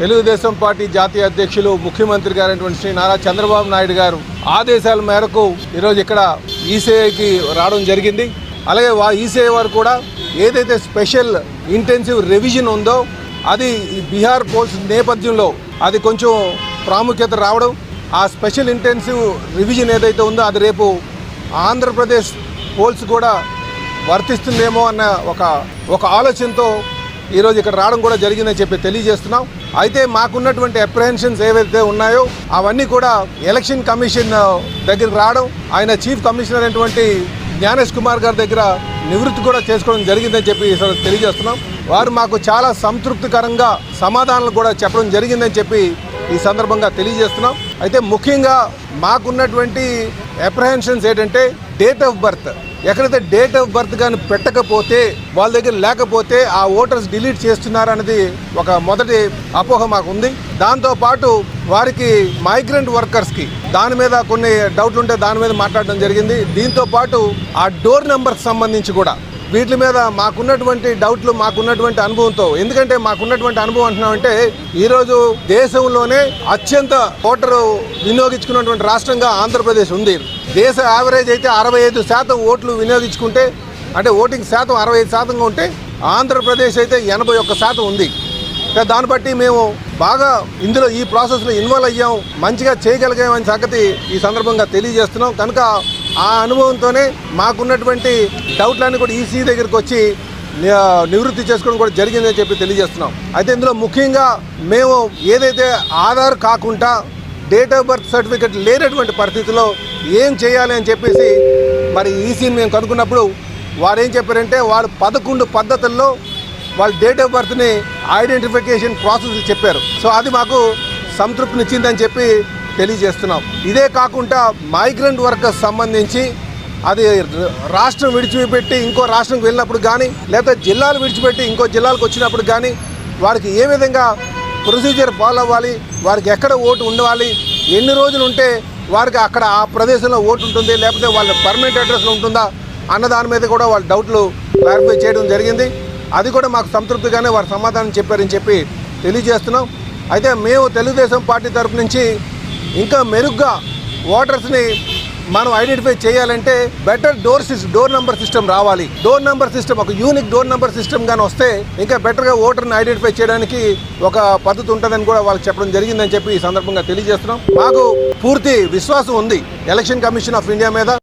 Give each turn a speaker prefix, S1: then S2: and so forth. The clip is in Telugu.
S1: తెలుగుదేశం పార్టీ జాతీయ అధ్యక్షులు ముఖ్యమంత్రి గారైనటువంటి శ్రీ నారా చంద్రబాబు నాయుడు గారు ఆదేశాల మేరకు ఈరోజు ఇక్కడ ఈసీఐకి రావడం జరిగింది. అలాగే వా ఈసీఐ వారు కూడా ఏదైతే స్పెషల్ ఇంటెన్సివ్ రివిజన్ ఉందో అది బీహార్ పోల్స్ నేపథ్యంలో అది కొంచెం ప్రాముఖ్యత రావడం ఆ స్పెషల్ ఇంటెన్సివ్ రివిజన్ ఏదైతే ఉందో అది రేపు ఆంధ్రప్రదేశ్ పోల్స్ కూడా వర్తిస్తుందేమో అన్న ఒక ఒక ఆలోచనతో ఈరోజు ఇక్కడ రావడం కూడా జరిగిందని చెప్పి తెలియజేస్తున్నాం. అయితే మాకున్నటువంటి అప్రహెన్షన్స్ ఏవైతే ఉన్నాయో అవన్నీ కూడా ఎలక్షన్ కమిషన్ దగ్గరికి రావడం ఆయన చీఫ్ కమిషనర్ అయినటువంటి జ్ఞానేష్ కుమార్ గారి దగ్గర నివృత్తి కూడా చేసుకోవడం జరిగిందని చెప్పి తెలియజేస్తున్నాం. వారు మాకు చాలా సంతృప్తికరంగా సమాధానాలు కూడా చెప్పడం జరిగిందని చెప్పి ఈ సందర్భంగా తెలియజేస్తున్నాం. అయితే ముఖ్యంగా మాకున్నటువంటి అప్రహెన్షన్స్ ఏంటంటే డేట్ ఆఫ్ బర్త్ ఎక్కడైతే డేట్ ఆఫ్ బర్త్ కానీ పెట్టకపోతే వాళ్ళ దగ్గర లేకపోతే ఆ ఓటర్స్ డిలీట్ చేస్తున్నారనేది ఒక మొదటి అపోహ మాకు ఉంది వారికి మైగ్రెంట్ వర్కర్స్కి దాని మీద కొన్ని డౌట్లు ఉంటే దాని మీద మాట్లాడడం జరిగింది. దీంతో పాటు ఆ డోర్ నెంబర్కి సంబంధించి కూడా వీటి మీద మాకున్నటువంటి డౌట్లు మాకున్నటువంటి అనుభవంతో. ఎందుకంటే మాకున్నటువంటి అనుభవం అంటున్నామంటే ఈరోజు దేశంలోనే అత్యంత ఓటరు వినియోగించుకున్నటువంటి రాష్ట్రంగా ఆంధ్రప్రదేశ్ ఉంది. దేశ యావరేజ్ అయితే అరవై ఐదు శాతం ఓట్లు వినియోగించుకుంటే అంటే ఓటింగ్ శాతం అరవై ఐదు శాతంగా ఉంటే ఆంధ్రప్రదేశ్ అయితే ఎనభై ఒక్క శాతం ఉంది. దాన్ని బట్టి మేము బాగా ఇందులో ఈ ప్రాసెస్లో ఇన్వాల్వ్ అయ్యాం మంచిగా చేయగలిగామని సంగతి ఈ సందర్భంగా తెలియజేస్తున్నాం. కనుక ఆ అనుభవంతోనే మాకున్నటువంటి డౌట్లన్నీ కూడా ఈసీ దగ్గరికి వచ్చి నివృత్తి చేసుకోవడం కూడా జరిగిందని చెప్పి తెలియజేస్తున్నాం. అయితే ఇందులో ముఖ్యంగా మేము ఏదైతే ఆధార్ కాకుండా డేట్ ఆఫ్ బర్త్ సర్టిఫికెట్ లేనటువంటి పరిస్థితిలో ఏం చేయాలి అని చెప్పేసి మరి ఈసీని మేము కనుక్కున్నప్పుడు వారు ఏం చెప్పారంటే వాళ్ళు పదకొండు పద్ధతుల్లో వాళ్ళ డేట్ ఆఫ్ బర్త్ని ఐడెంటిఫికేషన్ ప్రాసెస్ చెప్పారు. సో అది మాకు సంతృప్తినిచ్చిందని చెప్పి తెలియజేస్తున్నాం. ఇదే కాకుండా మైగ్రెంట్ వర్కర్స్ సంబంధించి అది రాష్ట్రం విడిచిపెట్టి ఇంకో రాష్ట్రంకి వెళ్ళినప్పుడు కానీ లేదా జిల్లాలు విడిచిపెట్టి ఇంకో జిల్లాలకు వచ్చినప్పుడు కానీ వారికి ఏ విధంగా ప్రొసీజర్ ఫాలో అవ్వాలి వారికి ఎక్కడ ఓటు ఉండవాలి ఎన్ని రోజులు ఉంటే వారికి అక్కడ ఆ ప్రదేశంలో ఓటు ఉంటుంది లేకపోతే వాళ్ళ పర్మనెంట్ అడ్రస్లో ఉంటుందా అన్న దాని మీద కూడా వాళ్ళ డౌట్లు క్లారిఫై చేయడం జరిగింది. అది కూడా మాకు సంతృప్తిగానే వారు సమాధానం చెప్పారని చెప్పి తెలియజేస్తున్నాం. అయితే మేము తెలుగుదేశం పార్టీ తరపు నుంచి ఇంకా మెరుగ్గా ఓటర్స్ని మనం ఐడెంటిఫై చేయాలంటే better door system door number system రావాలి. డోర్ నెంబర్ సిస్టమ్ ఒక యూనిక్ డోర్ నెంబర్ సిస్టమ్ కానీ వస్తే ఇంకా బెటర్గా ఓటర్ని ఐడెంటిఫై చేయడానికి ఒక పద్ధతి ఉంటుందని కూడా వాళ్ళు చెప్పడం జరిగిందని చెప్పి ఈ సందర్భంగా తెలియజేస్తున్నాం. మాకు పూర్తి విశ్వాసం ఉంది. ఎలక్షన్ కమిషన్ ఆఫ్ ఇండియా మీద